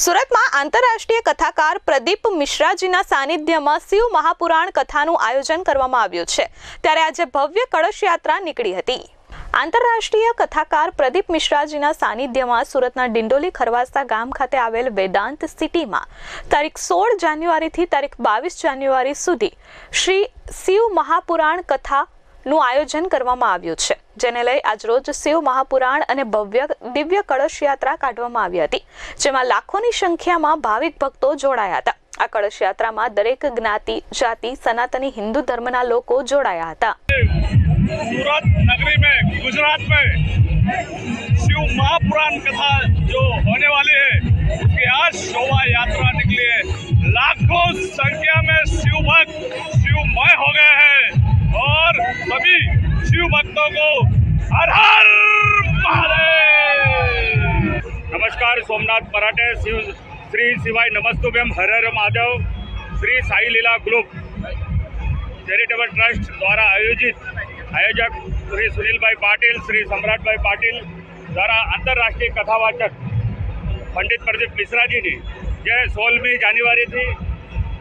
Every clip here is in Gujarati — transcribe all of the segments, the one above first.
સુરતમાં આંતરરાષ્ટ્રીય કથાકાર પ્રદીપ મિશ્રાજીના સાનિધ્યમાં શિવ મહાપુરાણ કથાનું આયોજન કરવામાં આવ્યું છે. ત્યારે આજે ભવ્ય કળશ યાત્રા નીકળી હતી. આંતરરાષ્ટ્રીય કથાકાર પ્રદીપ મિશ્રાજીના સાનિધ્યમાં સુરતના ડિંડોલી ખરવાસા ગામ ખાતે આવેલ વેદાંત સિટીમાં તારીખ સોળ જાન્યુઆરીથી તારીખ બાવીસ જાન્યુઆરી સુધી શ્રી શિવ મહાપુરાણ કથા નું આયોજન કરવામાં આવ્યું છે જેને લઈ આજરોજ શિવ મહાપુરાણ અને ભવ્ય દિવ્ય કળશ યાત્રા કાઢવામાં આવી હતી જેમાં લાખોની સંખ્યામાં ભાવિક ભક્તો જોડાયા હતા આ કળશ યાત્રામાં દરેક જ્ઞાતિ જાતિ સનાતની હિન્દુ ધર્મના લોકો જોડાયા હતા सूरत नगरी में गुजरात में शिव महापुराण कथा जो होने वाली है उसकी आज शोभा यात्रा निकली है लाखों संख्या में शिव भक्त शिवमय हो गए हैं और सभी शिव भक्तों को हर हर महादेव नमस्कार सोमनाथ मराठे शिव श्री शिवाय नमस्तुभ्यम Har Har Mahadev Shri Sai Leela group charitable trust દ્વારા આયોજિત આયોજક શ્રી સુનિલભાઈ પાટીલ શ્રી સમ્રાટભાઈ પાટીલ દ્વારા આંતરરાષ્ટ્રીય કથાવાચક પંડિત પ્રદીપ મિશ્રાજીની જે સોળમી જાન્યુઆરીથી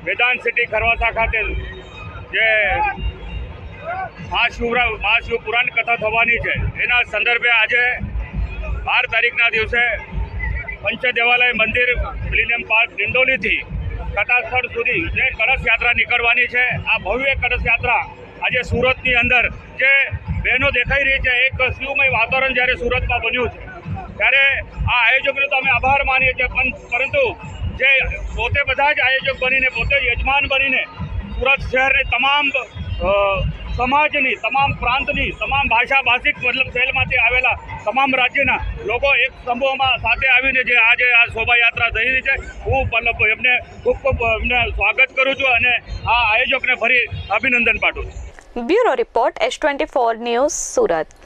વેદાંત સિટી ખરવાસા ખાતે જે મહાશિવરા, મહાશિવપુરાણ કથા થવાની છે. એના સંદર્ભે આજે બાર તારીખના દિવસે પંચદેવાલય મંદિર મિલિનિયમ પાર્ક, ડિંડોલીથી કથા સ્થળ સુધી જે કળશ યાત્રા નીકળવાની છે, આ ભવ્ય કળશ યાત્રા આજે સુરતની અંદર જે બહેનો દેખાઈ રહી છે, એક શિવમય વાતાવરણ જ્યારે સુરતમાં બન્યું છે, ત્યારે આ આયોજકનો તો અમે આભાર માનીએ છીએ, પણ પરંતુ જે પોતે બધા જ આયોજક બનીને, પોતે યજમાન બનીને સુરત શહેરની તમામ સમાજની, તમામ પ્રાંતની, તમામ ભાષા ભાષિક મતલબ શહેરમાંથી આવેલા તમામ રાજ્યના લોકો એક સમૂહમાં સાથે આવીને જે આજે આ શોભાયાત્રા થઈ રહી છે, હું મતલબ એમને ખૂબ ખૂબ એમને સ્વાગત કરું છું અને આ આયોજકને ફરી અભિનંદન પાઠવું છું. Bureau report, S twenty four news Surat.